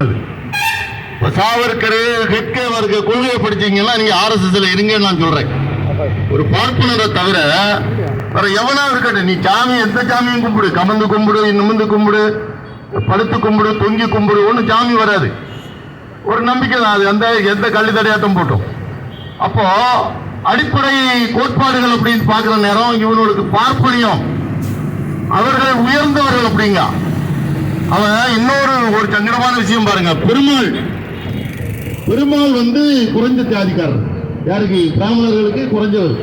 இப்ப சாவர்கர் ஹெட்கே வர்க்க கொள்கையை படிச்சீங்கன்னா நீங்க ஆர்எஸ்எஸ்ல இருங்கன்னு நான் சொல்றேன். ஒரு பார்ப்பனரை தவிர வேற எவனா இருக்கட்டும் நீ சாமி எந்த சாமியும் கும்பிடு. கமந்து கும்பிடு நிமிந்து கும்பிடு படுத்து கும்பிடு தொங்கி கும்பிடு ஒன்றும் சாமி வராது. ஒரு நம்பிக்கை தான் அது. எந்த எந்த கள்ளி தடையாட்டம் போட்டோம். அப்போ அடிப்படை கோட்பாடுகள் அப்படின்னு பார்க்குற நேரம் இவனுக்கு பார்ப்பனியம். அவர்கள் உயர்ந்தவர்கள் அப்படிங்க. அவன் இன்னொரு ஒரு சங்கடமான விஷயம் பாருங்க. பெருமாள். பெருமாள் வந்து குறைஞ்ச ஜாதிக்காரர். யாருக்கு? பிராமணர்களுக்கு குறைஞ்சவர்.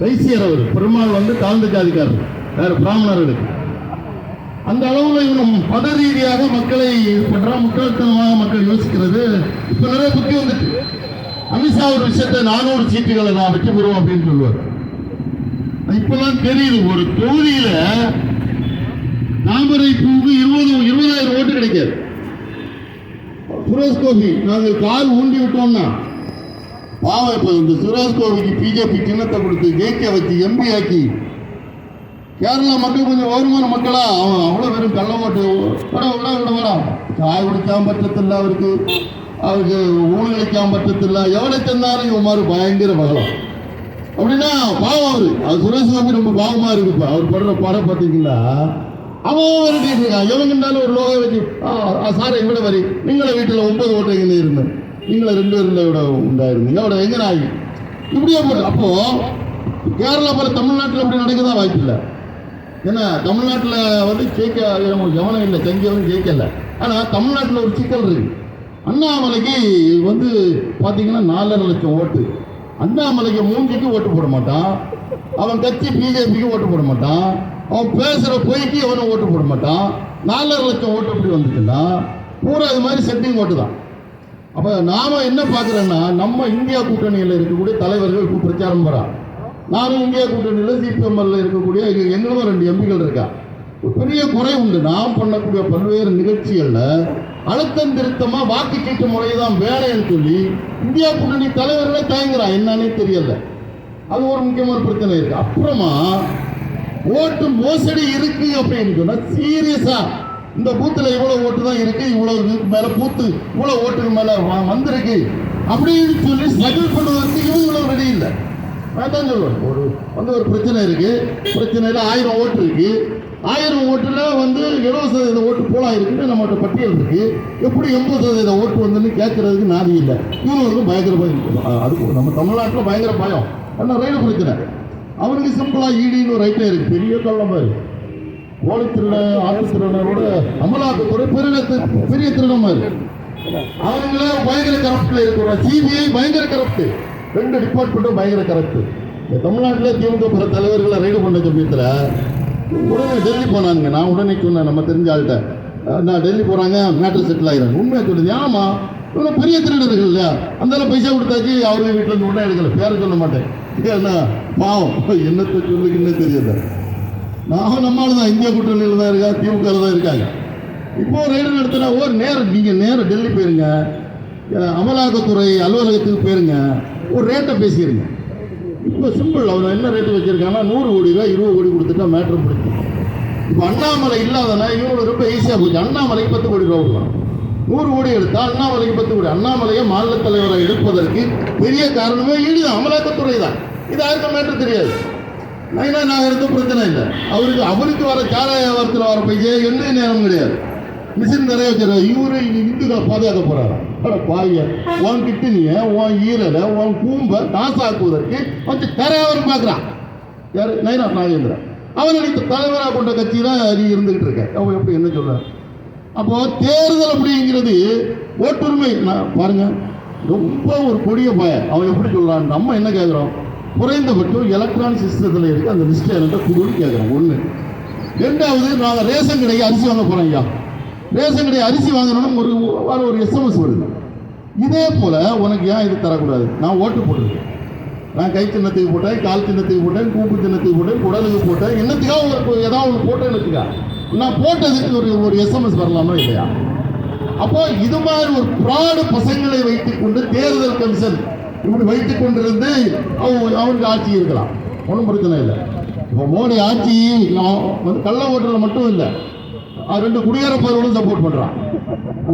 வைசியர் அவர். பெருமாள் வந்து தாழ்ந்த ஜாதிக்காரர். யார் பிராமணர்களுக்கு. அந்த அளவுல இவனும் பத ரீதியாக மக்களை பண்றா முட்டாள்தனமாக மக்கள் யோசிக்கிறது. இப்ப நிறைய புத்தி வந்துட்டு. அமித்ஷா ஒரு விஷயத்தை நானூறு சீட்டுகளை நான் வெற்றி பெறுவோம் அப்படின்னு சொல்லுவார். இப்போதான் தெரியுது ஒரு தொகுதியில் தாமரை பூவுக்கு இருபது கிடைக்காது சுரேஷ் கோபி நாங்கள் கால் ஊண்டி விட்டோம்னா? பாவம் இப்போ இந்த சுரேஷ் கோபிக்கு பிஜேபி சின்னத்தை கொடுத்து ஜெயிக்க வச்சு எம்பி ஆக்கி கேரளா மக்கள் கொஞ்சம் வருமான மக்களா? அவன் அவ்வளோ வெறும் கள்ள ஓட்டு. விட விட விட விட சாய் குடிக்காம பற்றத்தில்ல அவருக்கு. அவருக்கு ஊழலிக்காம பற்றத்தில்ல. எவ்வளோ தந்தாலும் இவன் மாதிரி பயங்கர பகலாம் அப்படின்னா பாவம் அவரு. அது சுரேஷ் கோபி ரொம்ப பாவமாக இருக்கு இப்ப. அவர் படுற படம் பார்த்தீங்களா அவன் அவருக்கு எவங்கண்டாலும் ஒரு லோக வச்சு ஆ, ஆ, சார் எங்கட வரி. நீங்கள வீட்டில் ஒன்பது ஓட்டு எங்கே இருந்தேன் நீங்கள ரெண்டு பேரும் விட உண்டாயிருந்தீங்க. அவட எங்க ஆகி இப்படியே போட்டு அப்போ கேரளா போல தமிழ்நாட்டில் அப்படி நடக்கதான் வாய்ப்பு இல்லை ஏன்னா தமிழ்நாட்டில் வந்து ஜெயிக்க கவனம் இல்லை. செஞ்சவங்க ஜெயிக்கல. ஆனால் தமிழ்நாட்டில் ஒரு சிக்கல் இருக்கு. அண்ணாமலைக்கு வந்து பார்த்தீங்கன்னா நாலரை லட்சம் ஓட்டு. அண்ணாமலைக்கு மூஞ்சிக்கு ஓட்டு போட மாட்டான். அவன் கட்சி பிஜேபிக்கு ஓட்டு போட மாட்டான். அவன் பேசுகிற பொய்க்கு அவனும் ஓட்டு போட மாட்டான். நாலரை லட்சம் ஓட்டு எப்படி வந்துச்சுன்னா பூரா இது மாதிரி செட்டிங் ஓட்டு தான் அப்போ நாம் என்ன பார்க்குறோன்னா நம்ம இந்தியா கூட்டணியில் இருக்கக்கூடிய தலைவர்கள் இப்போ பிரச்சாரம் போகிறான் நானும் இந்தியா கூட்டணியில் சிபிஎம்எல்ல இருக்கக்கூடிய எங்களும் ரெண்டு எம்பிகள் இருக்கா. பெரிய குறை உண்டு. நாம் பண்ணக்கூடிய பல்வேறு நிகழ்ச்சிகளில் அழுத்தம் திருத்தமா வாக்குச்சீட்டு முறை தான் வேலைன்னு சொல்லி இந்தியா கூட்டணி தலைவர்களே தயங்குறான் என்னன்னே தெரியல. அது ஒரு முக்கியமான பிரச்சனை இருக்கு. அப்புறமா ஓட்டு மோசடி இருக்கு அப்படின்னு சொன்னா சீரியஸா இந்த பூத்துல இவ்வளவு ஓட்டு தான் இருக்கு இவ்வளவு மேல பூத்து இவ்வளவு ஓட்டுக்கு மேல வந்திருக்கு. அப்படின்னு சொல்லி ஸ்ட்ரகிள் பண்ணுவதற்கு இவங்களும் ரெடி இல்லை. நான் தான் சொல்லுவேன். ஒரு வந்து ஒரு பிரச்சனை இருக்கு. பிரச்சனையில ஆயிரம் ஓட்டு இருக்கு. ஆயிரம் ஓட்டுல வந்து எழுபது சதவீத ஓட்டு போலாம் இருக்குன்னு நம்மகிட்ட பட்டியல் இருக்கு. எப்படி எண்பது சதவீத ஓட்டு வந்துன்னு கேட்கறதுக்கு நாதி இல்லை. இவங்களுக்கு பயங்கர பயம். அதுக்கு அது நம்ம தமிழ்நாட்டில் பயங்கர பயம். ஆனால் ரயில் பிரச்சனை. அவனுக்கு சிம்பிளா ஈடின்னு ஒரு ஐட்டம் இருக்கு. பெரிய கள்ளம் மாதிரி கோழி திருடன் ஆட்டு திருடனோட அமலாக்கத்துறை பெரிய பெரிய திருடம் மாதிரி அவங்கள பயங்கர கரப்ட்ல இருக்கிறோம் சிபிஐ பயங்கர கரப்ட் ரெண்டு டிபார்ட்மெண்ட்டும் பயங்கர கரப்ட் தமிழ்நாட்டில் திமுக பிற தலைவர்களை ரைடு பண்ண சமயத்தில் உடனே டெல்லி போனாங்க நான் உடனே சொன்னேன் நம்ம தெரிஞ்ச ஆள்கிட்ட நான் டெல்லி போகிறாங்க மேட்டர் செட்டில் ஆகிறாங்க உண்மையா சொல்லுது. ஆமாம் இவ்வளோ பெரிய திருடர்கள் இல்லையா அந்த பைசா கொடுத்தாச்சு அவரு வீட்டில் இருந்து உடனே எடுக்கல. பேர சொல்ல மாட்டேன். ஏன்னா பாவம். என்னத்தை சொல்லுக்குன்னே தெரியல நான் நம்மளால தான். இந்திய கூட்டணியில் தான் இருக்கா திமுக தான் இருக்காங்க. இப்போ ரைடு நடத்தினா ஒரு நேரம் நீங்கள் நேரம் டெல்லி போயிருங்க. அமலாக்கத்துறை அலுவலகத்துக்கு போயிருங்க. ஒரு ரேட்டை பேசிடுங்க இப்போ சிம்பிள் அவன் என்ன ரேட்டு வச்சிருக்காங்கன்னா நூறு கோடி ரூபா இருபது கோடி கொடுத்துட்டா மேட்ரு பிடிக்கும் இப்போ அண்ணாமலை இல்லாதனா இவங்களுக்கு ரொம்ப ஈஸியாக போச்சு. அண்ணாமலைக்கு பத்து கோடி ரூபா கொடுக்கலாம். நூறு கோடி எடுத்தா அண்ணாமலைக்கு பத்து கோடி. அண்ணாமலையை மாநில தலைவரை எடுப்பதற்கு பெரிய காரணமே ஈடுதான் அமலாக்கத்துறை தான் இது யாருக்கும் மேட்டர் தெரியாது. நைனா நாகரத்து பிரச்சனை இல்லை. அவருக்கு அவருக்கு வர கால வியாபாரத்தில் வர பைசே எந்த நேரம் கிடையாது. மிஷின் நிறைய வச்சிருக்காரு. இவரு இந்துக்களை பாதுகாக்க போறாரு? அட பாவிய. உன் கிட்டனிய உன் ஈரலை உன் கூம்ப நாசாக்குவதற்கு கொஞ்சம் தரையாவரம் பார்க்குறான். யாரு? நைனா நாகேந்திரன். அவன் நினைத்த தலைவராக கொண்ட கட்சியில நீ இருந்துகிட்டு இருக்க அவன் எப்படி என்ன சொல்றாரு அப்போ தேர்தல் அப்படிங்கிறது ஓட்டுரிமை. பாருங்க ரொம்ப ஒரு கொடிய பய. அவன் எப்படி சொல்றான்? நம்ம என்ன கேட்குறோம் குறைந்தபட்சம் எலக்ட்ரானிக் சிஸ்டத்தில் இருக்க அந்த லிஸ்ட் என்கிட்ட கொடுன்னு கேட்குறோம் ஒன்று ரெண்டாவது நாங்கள் ரேஷன் கடைக்கு அரிசி வாங்க போகிறோம் ஐயா. ரேஷன் கடை அரிசி வாங்கணும்னு ஒரு வர ஒரு எஸ்எம்எஸ் வருது. இதே போல் உனக்கு ஏன் இது தரக்கூடாது? நான் ஓட்டு போட்டிருக்கேன். நான் கை சின்னத்துக்கு போட்டேன் கால் சின்னத்துக்கு போட்டேன் கூப்பு சின்னத்துக்கு போட்டேன் குடலுக்கு போட்டேன் என்னத்துக்காக ஏதாவது ஒன்று போட்டேன்னு வச்சுக்கா. நான் போட்டதுக்கு ஒரு ஒரு எஸ்எம்எஸ் வரலாமா இல்லையா? அப்போ இது மாதிரி ஒரு பிராடு பசங்களை வைத்துக் கொண்டு தேர்தல் கமிஷன் இப்படி வைத்துக் கொண்டிருந்து அவன் அவனுக்கு ஆட்சி இருக்கலாம். ஒன்றும் பிரச்சனை இல்லை. இப்போ மோடி ஆட்சி நான் வந்து கள்ள ஓட்டுல மட்டும் இல்லை. அவர் ரெண்டு குடியார பயிரோடு சப்போர்ட் பண்ணுறான்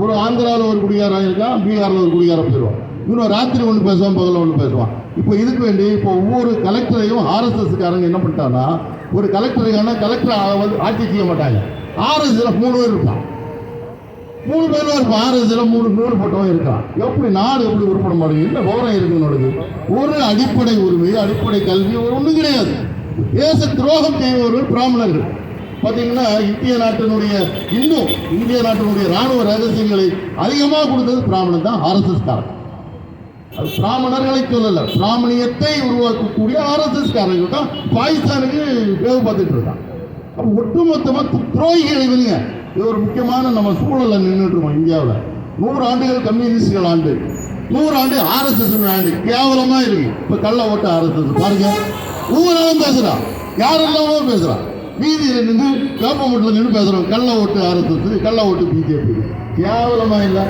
ஒரு ஆந்திராவில் ஒரு குடியாரம் இருக்கான் பீகாரில் ஒரு குடியார போயிடுவான் இன்னும் ராத்திரி ஒன்று பேசுவான் பகலில் ஒன்று பேசுவான். இப்போ இதுக்கு வேண்டி இப்போ ஒவ்வொரு கலெக்டரையும் ஆர்எஸ்எஸ்காரங்க என்ன பண்ணிட்டான்னா ஒரு கலெக்டருக்கான கலெக்டர் வந்து ஆட்சி செய்ய மாட்டாங்க ஆர்எஸ்ல மூணு பேர் இருப்பான். மூணு பேர் இருப்பான் ஆர்எஸ்ல மூணு மூணு போட்டவன் இருக்கான். எப்படி நாடு எப்படி உருப்பட மாட்டேங்குது என்ன விவரம் இருக்கு ஒரு அடிப்படை உரிமை அடிப்படை கல்வி ஒரு ஒன்றும் கிடையாது. தேச துரோகம் செய்பவர்கள் பிராமணர்கள். பார்த்தீங்கன்னா இந்திய நாட்டினுடைய இன்னும் இந்திய நாட்டினுடைய ராணுவ ரகசியங்களை அதிகமாக கொடுத்தது பிராமணன் தான் ஆர்எஸ்எஸ் காரன். பிராமணர்களை சொல்லல. பிராமணியத்தை உருவாக்கக்கூடிய ஆர்எஸ்எஸ் காரர்கள் தான். பாகிஸ்தானுக்கு வேவு பார்த்துட்டு இருக்கான். அப்போ ஒட்டுமொத்தமாக துரோகிகள் இவனுங்க. இது ஒரு முக்கியமான நம்ம சூழலில் நின்றுட்டு இருக்கோம் இந்தியாவில். நூறு ஆண்டுகள் கம்யூனிஸ்டுகள் ஆண்டு. நூறு ஆண்டு ஆர்எஸ்எஸ் ஆண்டு. கேவலமா இருக்கு. இப்ப கள்ள ஓட்ட ஆர்எஸ்எஸ் பாருங்க. ஊரெல்லாம் பேசுகிறான் யாரெல்லாமோ பேசுகிறான் வீதியில் நின்று கவர்மெண்ட்ல நின்று பேசுகிறோம் கள்ள ஓட்டு ஆர்எஸ்எஸ் கள்ள ஓட்டு பிஜேபி கேவலமா இல்லை.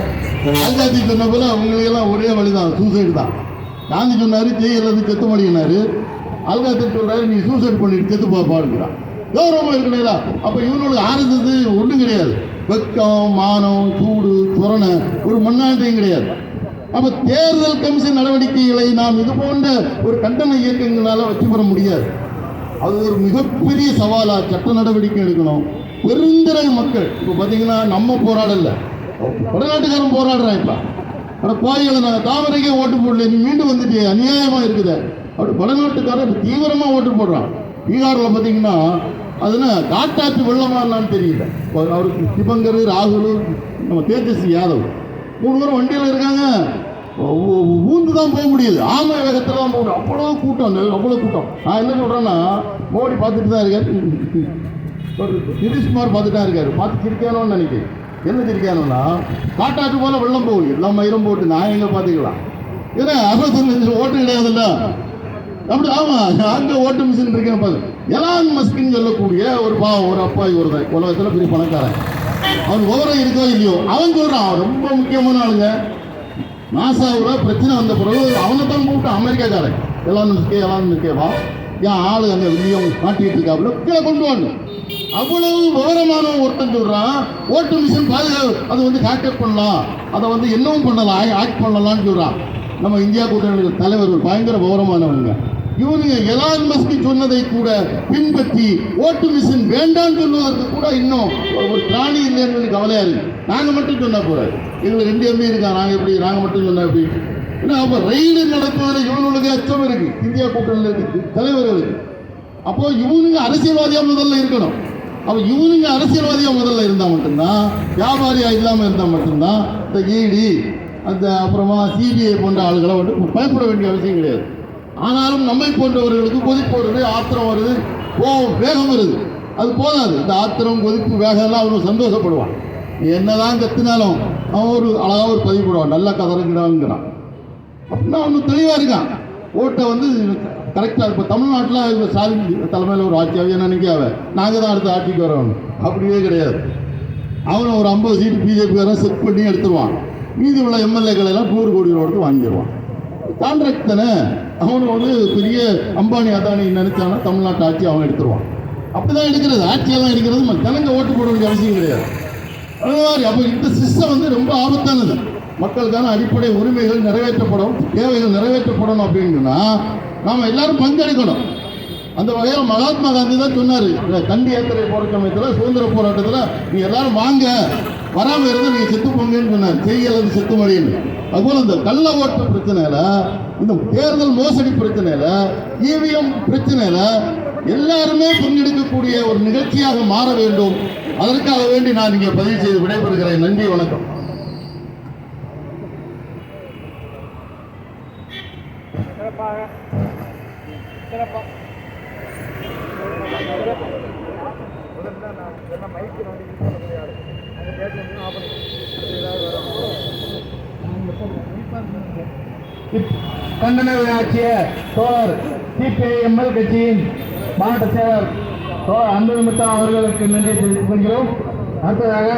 ராஜாஜி சொன்ன போல அவங்களுக்கெல்லாம் ஒரே வழிதான் சூசைடு தான். காந்தி சொன்னாரு ஜெயிலது செத்து மடியினாரு. அல்காத்தர் சொல்றாரு நீ சூசைட் பண்ணிட்டு செத்து பாப்பாடுங்கிறான் கௌரவமா இருக்கலையா அப்ப இவனுக்கு ஆர்எஸ்எஸ் ஒன்றும் கிடையாது. வெக்கம் மானம் சூடு துரணை ஒரு மண்ணாண்டையும் கிடையாது. அப்ப தேர்தல் கமிஷன் நடவடிக்கைகளை நாம் இது போன்ற ஒரு கண்டன இயக்கங்களால வச்சு பெற முடியாது. அது ஒரு மிகப்பெரிய சவாலா. சட்ட நடவடிக்கை எடுக்கணும். பெருந்திரள் மக்கள். இப்போ பார்த்தீங்கன்னா நம்ம போராடல வடநாட்டுக்காரன் போராடுறான் இப்போ. அட கோயில நாங்கள் தாமரைக்கே ஓட்டு போடல. நீ மீண்டும் வந்துட்டியே. அநியாயமா இருக்குது. அப்படி வடநாட்டுக்காரன் தீவிரமா ஓட்டு போடுறான். பீகாரில் பார்த்தீங்கன்னா அதுனா காட்டாச்சி வெள்ளமானான்னு தெரியல அவருக்கு சிவங்கர் ராகுல் நம்ம தேஜஸ்வி யாதவ். மூணு பேரும் வண்டியில் இருக்காங்க. ஊந்து தான் போக முடியுது. ஆமை வேகத்தில் தான் போக முடியும் அவ்வளோ கூட்டம் அவ்வளோ கூட்டம். நான் என்ன சொல்கிறேன்னா மோடி பார்த்துட்டு தான் இருக்காரு. நிதிஷ்குமார் பார்த்துட்டு தான் இருக்காரு. பார்த்து சிரிக்கானோன்னு நினைக்கிறேன். என்ன சிரிக்கானோன்னா காட்டாற்று போல வெள்ளம் போகுது. எல்லாம் மயிரும் போட்டு நான் எங்கே பார்த்துக்கலாம். ஏன்னா அறுபத்தஞ்சு ஓட்டு கிடையாதுல்ல? அப்படி ஆமா அங்க ஓட்டு மிஷின் இருக்கேன் பாரு. எலான் மஸ்கின்னு சொல்லக்கூடிய ஒரு பா ஒரு அப்பா ஒரு உலகத்துல பெரிய பணக்காரன். அவன் விவரம் இருக்கோ இல்லையோ? அவன் சொல்றான். ரொம்ப முக்கியமான ஆளுங்க. நாசாவில் பிரச்சனை வந்த பிறகு அவனை தான் கூப்பிட்டு அமெரிக்காக்காரன். எலான் மிஸ்கே எலான் இருக்கேவா என் ஆளு அங்கே வில்லியம் மாட்டிட்டு இருக்காப்புல கீழே கொண்டு வாங்க. அவ்வளவு விவரமான ஒருத்தன் சொல்றான். ஓட்டு மிஷின் பாதுகாப்பு அது வந்து ஹேக்கப் பண்ணலாம். அதை வந்து என்னவும் பண்ணலாம் ஆக்ட் பண்ணலாம்னு சொல்றான். நம்ம இந்தியா கூட்டணிகள் தலைவர்கள் பயங்கர விவரமானவங்க. இவனுங்க எலான் மஸ்கி சொன்னதை கூட பின்பற்றி ஓட்டு மிஷின் வேண்டாம்னு சொல்லுவதற்கு கூட இன்னும் ஒரு பிராணி இல்லைன்னு கவலையா இருக்கு. நாங்கள் மட்டும் சொன்னால் போறாரு எங்களுக்கு ரெண்டு எம்பி இருக்கா நாங்கள் எப்படி நாங்கள் மட்டும் சொன்ன எப்படி? ஏன்னா அப்போ ரயில் நடத்துவதில் இவனுக்கு அச்சம் இருக்கு. இந்தியா கூட்டணியில் இருக்கு தலைவர்களுக்கு. அப்போ இவனுங்க அரசியல்வாதியாக முதல்ல இருக்கணும். அப்போ இவனுங்க அரசியல்வாதியாக முதல்ல இருந்தால் மட்டும்தான் வியாபாரியாக இல்லாமல் இருந்தால் மட்டும்தான் இந்த ஈடி அந்த அப்புறமா சிபிஐ போன்ற ஆளுகளை வந்து பயப்பட வேண்டிய அவசியம் கிடையாது. ஆனாலும் நம்மை போன்றவர்களுக்கு கொதிப்பு வருது ஆத்திரம் வருது கோபம் வேகம் வருது. அது போதாது. இந்த ஆத்திரம் கொதிப்பு வேகம் எல்லாம் சந்தோஷப்படுவான் நீ என்னதான் கத்தினாலும் அவன் ஒரு அழகாக ஒரு பதிவு போடுவான். நல்லா கதறங்கிறாங்கிறான் அப்படின்னா அவனுக்கு தெளிவாக இருக்கான். ஓட்டை வந்து கரெக்டாக இப்போ தமிழ்நாட்டில் இப்போ ஸ்டாலின் தலைமையில் ஒரு ஆட்சியாவே நினைக்காவ நாங்கள் தான் அடுத்த ஆட்சிக்கு வரோம் அப்படியே கிடையாது. அவனை ஒரு ஐம்பது சீட்டு பிஜேபி வர செட் பண்ணி எடுத்துருவான். மீதி உள்ள எம்எல்ஏக்கள் எல்லாம் நூறு கோடி ரூபாய்க்கு வாங்கிடுவான் கான்ட்ராக்ட் தானே? அவனுக்கு வந்து பெரிய அம்பானி அதானி நினைச்சானா தமிழ்நாட்டு ஆட்சி அவன் எடுத்துருவான். அப்படிதான் எடுக்கிறது. ஆட்சியெல்லாம் எடுக்கிறது ஜனங்க ஓட்டு போட வேண்டிய அவசியம் கிடையாது. அது மாதிரி அப்போ இந்த சிஸ்டம் வந்து ரொம்ப ஆபத்தானது. மக்களுக்கான அடிப்படை உரிமைகள் நிறைவேற்றப்படும் தேவைகள் நிறைவேற்றப்படணும் அப்படின்னா நாம் எல்லாரும் பங்கெடுக்கணும். அந்த வகையில் மகாத்மா காந்தி தான் சொன்னார் கண்டி யாத்திரை போகிற சமயத்தில் சுதந்திர போராட்டத்தில் நீ எல்லாரும் வாங்க வராமல் இருந்து நீங்கள் செத்து போங்கன்னு சொன்னார். செய் செத்து மொழின்னு அதுபோல் இந்த கள்ள ஓட்டு பிரச்சனையில் இந்த தேர்தல் மோசடி பிரச்சனையில் இவிஎம் பிரச்சனையில் எல்லாருமே பங்கெடுக்கக்கூடிய ஒரு நிகழ்ச்சியாக மாற வேண்டும். அதற்காக வேண்டி நான் இங்கே பதிவு செய்து விடைபெறுகிறேன். நன்றி வணக்கம். சிறப்பாக சிறப்பாக மைக்கு வந்து யூஸ் பண்ண முடியாது அந்த டேட் ஆஃப் பண்ணி ஏதாவது கண்டன விழாச்சிய தோழர் சிபிஐஎம்எல் கட்சியின் மாவட்ட செயலர் தோழர் அன்பு நிமித்தம் அவர்களுக்கு நன்றி தெரிவித்துக் கொள்கிறோம். அடுத்ததாக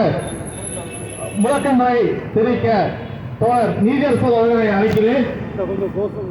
முழக்கங்களை தெரிவிக்க தோழர் நீதியரசு அவர்களை அழைக்கிறேன்.